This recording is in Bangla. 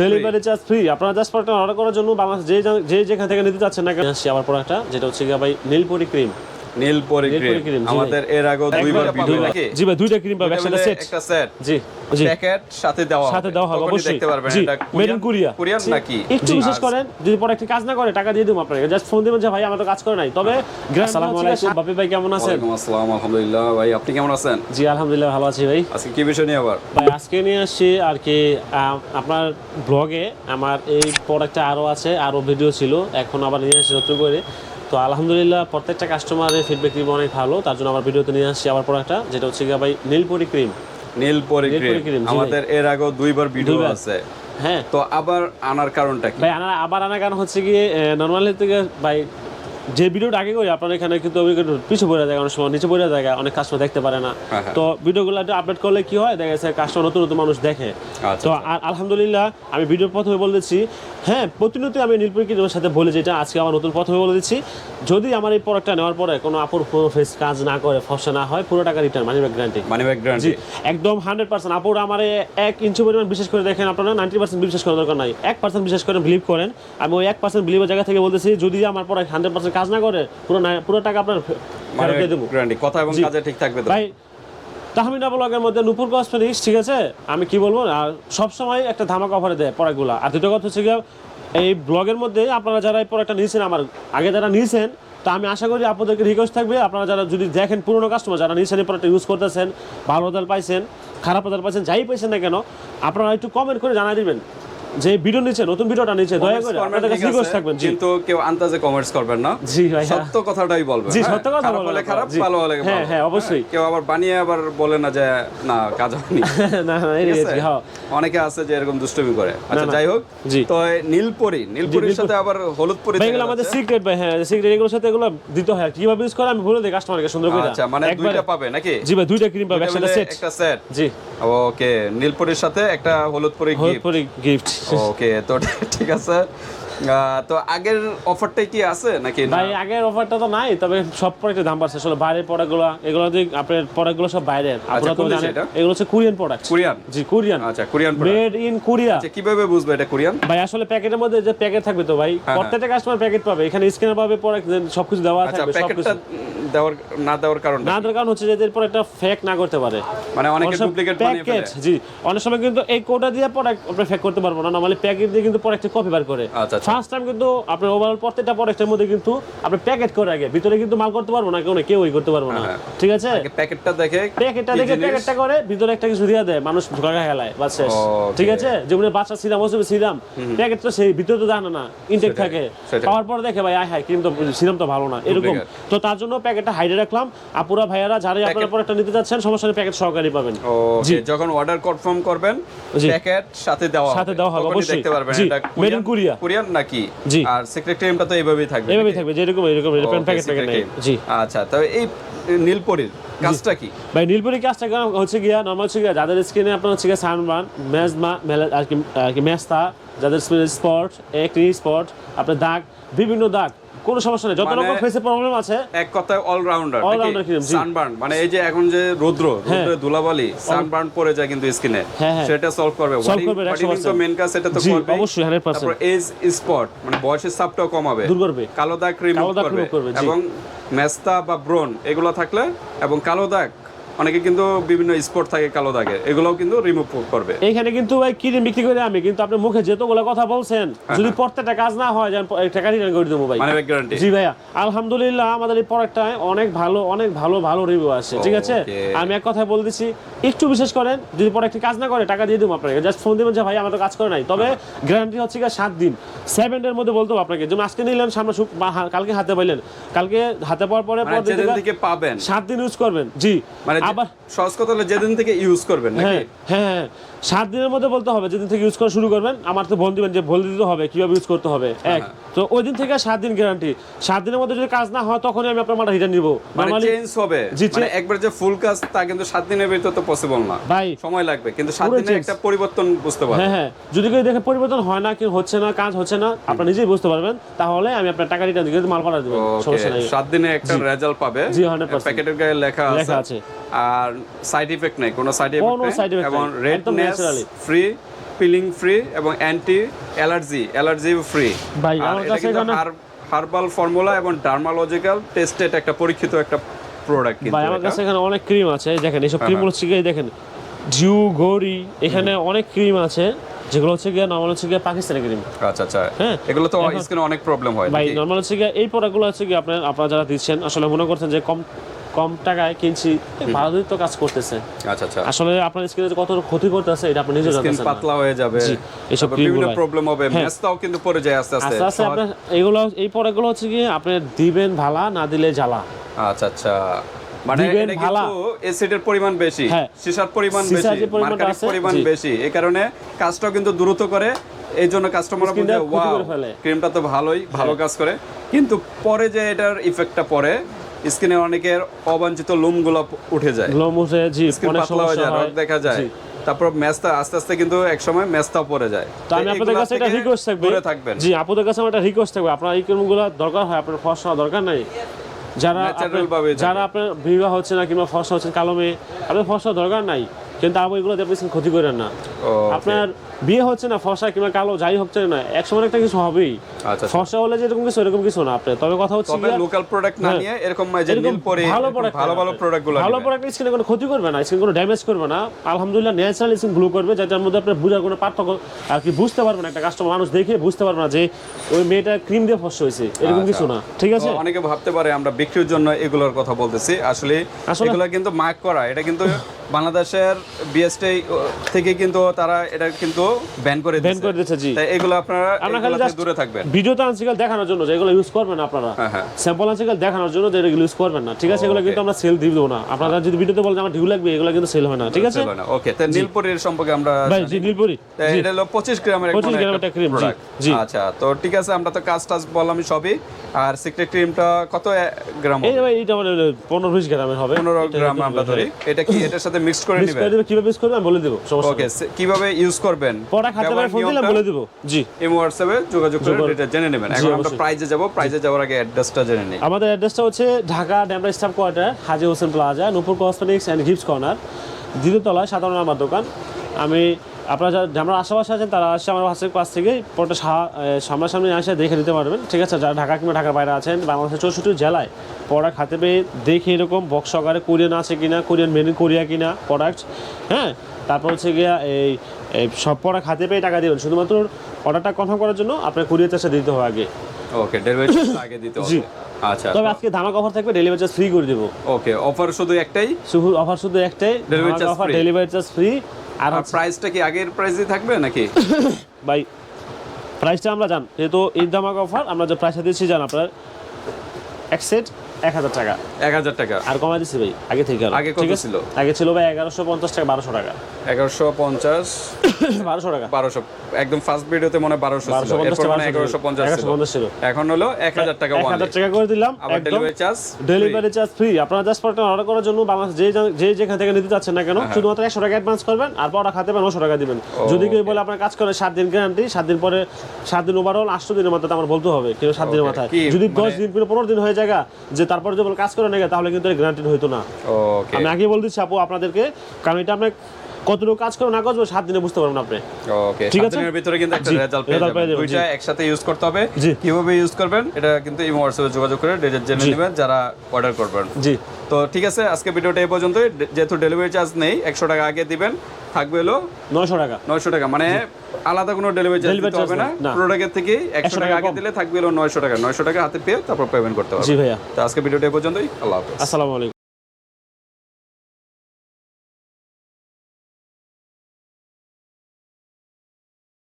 ডেলিভারি চার্জ ফ্রি আপনারা জাস্ট প্রোডাক্ট অর্ডার করার জন্য বাংলাদেশ যে যেখান থেকে নিতে চাচ্ছেন না কেন আসছি আমার প্রোডাক্টটা যেটা হচ্ছে ভাই নীলপরি ক্রিম নীল পরি ক্রিম। আমাদের এর আগেও দুইবার ভিডিও নাকি? জি ভাই দুইটা ক্রিম পাবে একসাথে সেট একটা সেট জি জি। প্যাকেট সাথে দেওয়া সাথে দেওয়া হবে, অবশ্যই। দেখতে পারবেন এটা made in Korea। কোরিয়ান নাকি? একটু বিশেষ করেন যদি প্রোডাক্টে কাজ না করে টাকা দিয়ে দেবো আপনাকে। জাস্ট ফোন দিবেন যে ভাই আমার তো কাজ করে নাই। তবে আসসালামু আলাইকুম। বাপি ভাই কেমন আছেন? ওয়ালাইকুম আসসালাম আলহামদুলিল্লাহ। ভাই আপনি কেমন আছেন? জি আলহামদুলিল্লাহ ভালো আছি ভাই। আজকে কি বিষয় নিয়ে আবার? ভাই আজকে নিয়ে আসছি আর কি আপনার ব্লগে আমার এই প্রোডাক্টটা আরও আছে আরও ভিডিও ছিল। এখন আবার নিয়ে আসছি নতুন করে। তো আলহামদুলিল্লাহ প্রত্যেকটা কাস্টমারের ফিডব্যাক দিব অনেক ভালো। তার জন্য আমার ভিডিওতে নিয়ে আসছি আবার প্রোডাক্টটা যেটা হচ্ছে গিয়ে ভাই নীলপরি ক্রিম নীল পরি নীলপরি ক্রিম। আমাদের এর আগেও দুইবার ভিডিও আছে। হ্যাঁ। তো আবার আনার কারণটা কি? ভাই আনার আবার আনার কারণ হচ্ছে গিয়ে নরমালি থেকে ভাই যে ভিডিওটা আগে করি আপনার এখানে কিন্তু পিছু পড়ে যায় অনেক সময় নিচে পড়ে যায় অনেক কাস্টমার দেখতে পারে না। হ্যাঁ, হ্যাঁ। তো ভিডিওগুলো একটু আপডেট করলে কি হয়? দেখা যাচ্ছে কাস্টমার নতুন নতুন মানুষ দেখে। আচ্ছা, তো আর আলহামদুলিল্লাহ আমি ভিডিওর প্রথমে বলে দিচ্ছি। হ্যাঁ প্রতিনিয়ত আমি নীলপুরি কিনের সাথে বলে যেটা আজকে আমার নতুন প্রথমে বলে দিচ্ছি। যদি আমার এই প্রোডাক্টটা নেওয়ার পরে কোনো আপুর কোনো ফেস কাজ না করে ফসা না হয় পুরো টাকা return money back guarantee money back guarantee একদম হান্ড্রেড পার্সেন্ট আপুর আমার এক ইঞ্চি পরিমাণ বিশেষ করে দেখেন আপনারা নাইনটি পার্সেন্ট বিশ্বাস করার দরকার নাই। এক পার্সেন্ট বিশেষ করে বিলিভ করেন। আমি ওই এক পার্সেন্ট বিলিভের জায়গা থেকে বলতেছি যদি আমার পরে হান্ড্রেড পার্সেন্ট কাজ না করে পুরো পুরো টাকা আপনার ফেরত দিয়ে দেবো। কথা এবং কাজে ঠিক থাকবে ভাই তাহমিনা ব্লগের মধ্যে নুপুর কসমেটিক্স ঠিক আছে? আমি কি বলব? আর সবসময় একটা ধামাকা অফারে দেয় প্রোডাক্টগুলো আর দ্বিতীয় কথা হচ্ছে এই ব্লগের মধ্যে আপনারা যারা এই প্রোডাক্টটা নিয়েছেন আমার আগে যারা নিয়েছেন তা আমি আশা করি আপনাদেরকে রিকোয়েস্ট থাকবে। আপনারা যারা যদি দেখেন পুরনো কাস্টমার যারা নিয়েছেন এই প্রোডাক্টটা ইউজ করতেছেন ভালো রেজাল্ট পাইছেন খারাপ রেজাল্ট পাইছেন যাই পাইছেন না কেন আপনারা একটু কমেন্ট করে জানাই দিবেন। যে ভিডিও নতুন ভিডিওটা দয়া করে আপনাদের কাছে রিকোয়েস্ট থাকবেন জি। কিন্তু কেউ আন্তাজে কমেন্টস করবেন না। জি ভাই হ্যাঁ। সত্য কথাটাই বলবেন জি, হ্যাঁ? সত্য কথা বলবেন খারাপ জি। ভালো হলে হ্যাঁ, হ্যাঁ, অবশ্যই। কেউ আবার বানিয়ে আবার বলে না যে না কাজ হয়নি। না না এই? জি, হ্যাঁ। অনেকে আছে যে এরকম দুষ্টুমি করে। আচ্ছা যাই হোক। তো এই নীলপরি নীলপরির সাথে আবার হলুদপরি এগুলো আমাদের সিক্রেট ভাই হ্যাঁ সিক্রেট এগুলোর সাথে এগুলো দিতে হয়। কীভাবে ইউজ করে আমি বলে দিই কাস্টমারকে সুন্দর করে। আচ্ছা মানে দুইটা পাবে নাকি? জি ভাই দুইটা ক্রিম পাবে একসাথে সেট একটা সেট জি। ওকে নীলপরির সাথে একটা হলুদ পরি গিফট পরি গিফট ওকে তো ঠিক আছে। তো আগের অফারটাই কি আছে নাকি? ভাই আগের অফারটা তো নাই তবে সব প্রোডাক্টের দাম বাড়ছে। আসলে বাইরের প্রোডাক্টগুলো এগুলো যে আপনার প্রোডাক্টগুলো সব বাইরের। আপনারা তো জানেন এগুলো হচ্ছে কোরিয়ান প্রোডাক্ট কোরিয়ান জি কোরিয়ান আচ্ছা Korean product made in Korea আচ্ছা কীভাবে বুঝবে এটা কোরিয়ান ভাই আসলে প্যাকেটের মধ্যে যে প্যাকেট থাকবে তো ভাই হ্যাঁ। প্রত্যেকটা কাস্টমার প্যাকেট পাবে। এখানে স্ক্যানার পাবে প্রোডাক্ট সবকিছু দেওয়া আচ্ছা থাকবে সবকিছু। দেওয়ার না দেওয়ার কারণ না দরকার হচ্ছে যে এদের প্রোডাক্টটা ফেক না করতে পারে। মানে অনেকে ডুপ্লিকেট বানিয়ে ফেলে। প্যাকেট জি। অনেক সময় কিন্তু এই কোডটা দিয়ে প্রোডাক্ট আপনি ফেক করতে পারব না। নরমালি প্যাকেট দিয়ে কিন্তু প্রোডাক্টে কপি বার করে। আচ্ছা, আচ্ছা। ফার্স্ট টাইম কিন্তু আপনি ওভারঅল প্রত্যেকটা প্রোডাক্টের মধ্যে কিন্তু আপনি প্যাকেট করে আগে ভিতরে কিন্তু মাল করতে পারব না কেউ না কেউই করতে পারব না। হ্যাঁ। ঠিক আছে? প্যাকেটটা দেখে প্যাকেটটা দেখে প্যাকেটটা করে ভিতরে একটা কিছু দিয়ে দেয় মানুষ ঢোকা খেলায় বাস শেষ। ঠিক আছে? যেমন বাচ্চা ওসব সিরাম প্যাকেট তো সেই ভিতরে তো জানে না ইনটেক থাকে। পাওয়ার পর দেখে ভাই আয় হাই ক্রিম তো সিরাম তো ভালো না এরকম। তো তার জন্য প্যাকেটটা হাইডে রাখলাম। আপুরা ভাইয়ারা যারাই আপনারা প্রোডাক্টটা নিতে যাচ্ছেন সমস্যা নেই প্যাকেট সহকারী পাবেন। জি। যখন অর্ডার কনফার্ম করবেন প্যাকেট সাথে দেওয়া সাথে দেওয়া হবে, অবশ্যই। দেখতে পারবেন এটা made কুরিয়ার কুরিয়ার কোরিয়ান নাকি? জি। আর সিক্রেট ক্রিমটা তো এইভাবেই থাকবে এইভাবেই থাকবে যেরকম এরকম প্যাকেট প্যাকেট। জি। আচ্ছা তো এই নীলপরির কাজটা কি? ভাই নীলপুরি কাজটা হচ্ছে গিয়া নর্মাল হচ্ছে গিয়া যাদের স্কিনে আপনার হচ্ছে গিয়া সানবার্ন মেজমা মেলা- আর কি আর কি মেস্তা যাদের স্পট একনি স্পট আপনার দাগ বিভিন্ন দাগ কোনো সমস্যা নেই। যত মানে- রকম ফেসে প্রবলেম আছে এক কথায় অলরাউন্ডার All-rounder সানবার্ন মানে এই যে এখন যে রৌদ্র রৌদ্রে ধুলাবালি সানবার্ন পড়ে যায় কিন্তু স্কিনে হ্যাঁ, হ্যাঁ। সেটা সলভ করবে। Solve করবে, তো মেন কাজ সেটা তো করবে অবশ্যই, 100% তারপর এজ স্পট মানে বয়সের চাপটাও কমাবে। দূর করবে। কালো দাগ রিমুভ করবে, এবং মেস্তা বা ব্রন এগুলো থাকলে এবং কালো দাগ অনেকে কিন্তু বিভিন্ন স্পট থাকে কালো দাগে। এগুলোও কিন্তু রিমুভ করবে। এইখানে কিন্তু ভাই কিনে বিক্রি করে আমি? কিন্তু আপনি মুখে যেতগুলো কথা বলছেন যদি প্রত্যেকটা কাজ না হয় যেন টাকা রিটার্ন করে দেবো ভাই। মানে গ্যারান্টি জি ভাইয়া আলহামদুলিল্লাহ আমাদের এই প্রোডাক্টটা অনেক ভালো অনেক ভালো ভালো রিভিউ আছে ঠিক আছে? আমি এক কথায় বলে দিচ্ছি একটু বিশেষ করেন যদি প্রোডাক্টে কাজ না করে টাকা দিয়ে দেবো আপনাকে। জাস্ট ফোন দিবেন যে ভাই আমার তো কাজ করে নাই। তবে গ্যারান্টি হচ্ছে কি সাত দিন। সেভেন ডের মধ্যে বলতে আপনাকে। যেমন আজকে নিলেন সামনে কালকে হাতে পাইলেন। কালকে হাতে পাওয়ার পরে মানে পাবেন। সাত দিন ইউজ করবেন। জি। মানে আবার সহজ কথা হলো যেদিন থেকে ইউজ করবেন হ্যাঁ হ্যাঁ হ্যাঁ। সাত দিনের মধ্যে বলতে হবে যেদিন থেকে ইউজ করা শুরু করবেন আমার তো বল দিবেন যে বলে দিতে হবে কীভাবে ইউজ করতে হবে হ্যাঁ, এক। তো ওই দিন থেকে সাত দিন গ্যারান্টি সাত দিনের মধ্যে যদি কাজ না হয় তখনই আমি আপনার মালটা রিটার্ন নিবো। মানে চেঞ্জ হবে। মানে একবার যে ফুল কাজ তা কিন্তু সাত দিনের ভিতর তো পসিবল না। ভাই সময় লাগবে কিন্তু সাত দিনে একটা পরিবর্তন বুঝতে পারবেন। হ্যাঁ হ্যাঁ। যদি কেউ দেখে পরিবর্তন হয় না কি হচ্ছে না কাজ হচ্ছে না আপনি নিজেই বুঝতে পারবেন। তাহলে আমি আপনার টাকা রিটার্ন দিয়ে মাল পাঠা দেবেন সমস্যা নেই। সাত দিনে একটা রেজাল্ট পাবে। জি, 100% প্যাকেটের গায়ে লেখা আছে। আর সাইড ইফেক্ট নেই কোনো সাইড ইফেক্ট নেই এবং রেডনেস ফ্রি পিলিং ফ্রি এবং অ্যান্টি অ্যালার্জি অ্যালার্জি ফ্রি ভাই, আমার কাছে এখানে- হার্বাল ফর্মুলা এবং ডার্মালজিক্যাল টেস্টেড একটা পরীক্ষিত একটা প্রোডাক্ট কিন্তু ভাই আমার কাছে এখানে অনেক ক্রিম আছে দেখেন এইসব হ্যাঁ, ক্রিমগুলো হচ্ছে গিয়ে দেখেন জিউ গৌরি এখানে অনেক ক্রিম আছে যেগুলো হচ্ছে গিয়ে নর্মাল হচ্ছে গিয়ে পাকিস্তানি ক্রিম আচ্ছা আচ্ছা। হ্যাঁ, এগুলো তো স্কিনে অনেক প্রবলেম হয় ভাই? নর্মাল হচ্ছে গিয়ে এই প্রোডাক্টগুলো হচ্ছে গিয়ে আপনার আপনারা যারা দিচ্ছেন আসলে মনে করছেন যে কম কম টাকায় কিনছি ভালোই তো কাজ করতেছে আচ্ছা আচ্ছা আসলে আপনার স্কিনে কত ক্ষতি করতেছে এটা আপনি নিজে স্কিন জানতেছেন না। পাতলা হয়ে যাবে cream বিভিন্ন প্রবলেম হবে হ্যাঁ। ম্যাচটাও কিন্তু পড়ে যায় আস্তে আস্তে আস্তে আপনার এগুলো এই প্রোডাক্টগুলো হচ্ছে গিয়ে আপনি দিবেন ভালা না দিলে জ্বালা আচ্ছা আচ্ছা মানে এটা কিন্তু অ্যাসিডের পরিমাণ বেশি হ্যাঁ। সিসার পরিমাণ বেশি মার্কারির পরিমাণ বেশি এই কারণে কাজটাও কিন্তু দ্রুত করে এই জন্য কাস্টমার Skin-টা ওয়াও। হ্যাঁ। ক্রিমটা তো ভালোই ভালো কাজ করে কিন্তু পরে যে এটার ইফেক্টটা পড়ে স্কিনে অনেকের অবাঞ্ছিত লোমগুলো উঠে যায়। লোম উঠে জি স্কিন অনেক পাতলা হয়ে যায় হয়। দেখা যায়। তারপর ম্যাচটা আস্তে আস্তে কিন্তু এক সময় ম্যাচটা পড়ে যায়। তো আমি আপনাদের কাছে এটা রিকোয়েস্ট থাকবে। পড়ে থাকবেন। জি আপনাদের কাছে আমার একটা রিকোয়েস্ট থাকবে। আপনার এই ক্রিমগুলো দরকার হয় আপনার ফর্সা হওয়া দরকার নাই? যারা। যারা আপনার বিবাহ হচ্ছে না কিংবা ফসল হচ্ছে কালো মেয়ে আপনার ফর্সা দরকার নাই? কিন্তু আপনি এগুলো দিয়ে আপনি ক্ষতি করেন না। আপনার বিয়ে হচ্ছে না ফর্সা কিংবা কালো যাই হচ্ছে না। এক সময় একটা কিছু হবেই। আচ্ছা ফর্সা হলে যে এরকম কিছু এরকম কিছু না আপনি তবে কথা হচ্ছে তবে লোকাল প্রোডাক্ট না হ্যাঁ। নিয়ে এরকম পরে ভালো প্রোডাক্ট ভালো ভালো প্রোডাক্টগুলো ভালো। প্রোডাক্ট স্কিনে কোনো ক্ষতি করবে না স্কিন কোনো ড্যামেজ করবে না। আলহামদুলিল্লাহ ন্যাচারাল স্কিন গ্লো করবে যেটার মধ্যে আপনার বোঝার কোনো পার্থক্য আর কি বুঝতে পারবে না। একটা কাস্টমার মানুষ দেখে বুঝতে পারবে না যে ওই মেয়েটা ক্রিম দিয়ে ফসা হয়েছে। এরকম কিছু না ঠিক আছে? অনেকে ভাবতে পারে আমরা বিক্রির জন্য এগুলোর কথা বলতেছি। আসলে আসলে- এগুলো কিন্তু মার্ক করা এটা কিন্তু বাংলাদেশের বিএসটি থেকে কিন্তু তারা এটা কিন্তু ব্যান করে ব্যান করে দিয়েছে জি। তাই এগুলো আপনারা আমরা খালি দূরে থাকবেন। ভিডিওতে আনসিকাল দেখানোর জন্য যে এগুলো ইউজ করবেন না আপনারা। হ্যাঁ হ্যাঁ। স্যাম্পল আনসিকাল দেখানোর জন্য যে এগুলো ইউজ করবেন না। ঠিক আছে এগুলো কিন্তু আমরা সেল দিব না। আপনারা যদি ভিডিওতে বলেন আমার ঢিউ লাগবে এগুলো কিন্তু সেল হয় না। ঠিক আছে? ওকে তো নীলপরির সম্পর্কে আমরা ভাই জি নীলপুরি। এটা হলো পঁচিশ গ্রামের 25 মানে গ্রামের একটা জি, জি। আচ্ছা তো ঠিক আছে আমরা তো কাজ টাজ বললাম সবই। আর সিক্রেট ক্রিমটা কত গ্রাম এই ভাই এইটা মানে পনেরো বিশ গ্রামের হবে। পনেরো গ্রাম আমরা ধরি। এটা কি এটার সাথে মিক্স করে মিক্স করে কীভাবে মিক্স করবে আমি বলে দেবো ওকে কীভাবে ইউজ করবেন? পড়া খাতে পারে ফোন দিলে বলে দেবো। জি। এই হোয়াটসঅ্যাপে যোগাযোগ করে এটা জেনে নেবেন। এখন আমরা প্রাইজে যাব। প্রাইজে যাওয়ার আগে অ্যাড্রেসটা জেনে নিই। আমাদের অ্যাড্রেসটা হচ্ছে Dhaka Demra staff quarter Haji Hossain plaza Nupur cosmetics and gifts corner দ্বিতীয়তলায় সাতান্ন নাম্বার দোকান। আমি আপনারা যারা আশেপাশে আছেন তারা আসছে আমার বাসের কাছ থেকে পরটা সামনাসামনি আসে দেখে নিতে পারবেন। ঠিক আছে যারা ঢাকা কিংবা ঢাকার বাইরে আছেন বাংলাদেশের চৌষট্টি জেলায় পড়া খাতে পেয়ে দেখে এরকম বক্স সহকারে কোরিয়ান আছে কিনা কোরিয়ান মেন কোরিয়া কিনা প্রোডাক্ট হ্যাঁ? তারপর হচ্ছে গিয়া এই সব পড়া খাতে পেয়ে টাকা দেবেন। শুধুমাত্র অর্ডারটা কনফার্ম করার জন্য আপনার কুরিয়ার চার্জটা দিতে হবে আগে। ওকে ডেলিভারি আগে দিতে জি। হবে। আচ্ছা তবে আজকে ধামাক অফার থাকবে ডেলিভারি চার্জ ফ্রি করে দেবো। ওকে অফার শুধু একটাই? শুধু অফার শুধু একটাই। ডেলিভারি চার্জ ফ্রি আর প্রাইসটা কি আগের প্রাইসে থাকবে নাকি ভাই প্রাইসটা আমরা জান যেহেতু ঈদ ধামাক অফার আমরা যে প্রাইসটা দিচ্ছি জান আপনার এক সেট এক হাজার টাকা এক হাজার টাকা আর কমাই দিচ্ছি ভাই আগে থেকে। আগে কত ঠিক ছিল? আগে ছিল ভাই এগারোশো পঞ্চাশ টাকা বারোশো টাকা এগারোশো পঞ্চাশ। বারোশো টাকা। বারোশো। একদম ফার্স্ট ভিডিওতে মনে বারোশো এগারোশো পঞ্চাশ ছিল। এখন হলো এক হাজার টাকা এক হাজার টাকা করে দিলাম আবার delivery charge delivery charge free আপনারা জাস্ট প্রোডাক্ট অর্ডার করার জন্য বাংলাদেশ যে যে যেখান থেকে নিতে চাচ্ছেন না কেন হ্যাঁ, শুধুমাত্র একশো টাকা অ্যাডভান্স করবেন আর পড়া খাতে পারেন নশো টাকা দিবেন। যদি কেউ বলে আপনার কাজ করে সাত দিন গ্যারান্টি সাত দিন পরে সাত দিন ওভারঅল আটশো দিনের মাথায় আমার বলতে হবে কেউ সাত দিনের মাথায়। যদি দশ মানে- দিন কিংবা পনেরো দিন হয়ে যায় যে তারপরে যদি কাজ করে নেগে তাহলে কিন্তু গ্যারান্টি হইতো না। আমি আগে বলে দিচ্ছি আপু আপনাদেরকে কারণ এটা আপনার কতটুকু কাজ করে না করব সাত দিনে বুঝতে পারবেন আপনি। ওকে ঠিক আছে? দিনের ভিতরে কিন্তু একটা রেজাল্ট পেয়ে যাবেন। দুইটা একসাথে ইউজ করতে হবে। কীভাবে ইউজ করবেন এটা কিন্তু এই হোয়াটসঅ্যাপে যোগাযোগ করে ডেটে জেনে নেবেন যারা অর্ডার করবেন। জি। তো ঠিক আছে আজকে ভিডিওটা এই পর্যন্তই। যেহেতু ডেলিভারি চার্জ নেই একশো টাকা আগে দিবেন থাকবে হলো নয়শো টাকা। নয়শো টাকা। মানে আলাদা কোনো ডেলিভারি চার্জ দিতে হবে না। প্রোডাক্টের থেকে একশো টাকা টাকা আগে দিলে থাকবে হলো নয়শো টাকা। নয়শো টাকা হাতে পেয়ে তারপর পেমেন্ট করতে হবে। জি ভাইয়া। তো আজকে ভিডিওটা এই পর্যন্তই। আল্লাহ হাফেজ। আসসালামু আলাইকুম।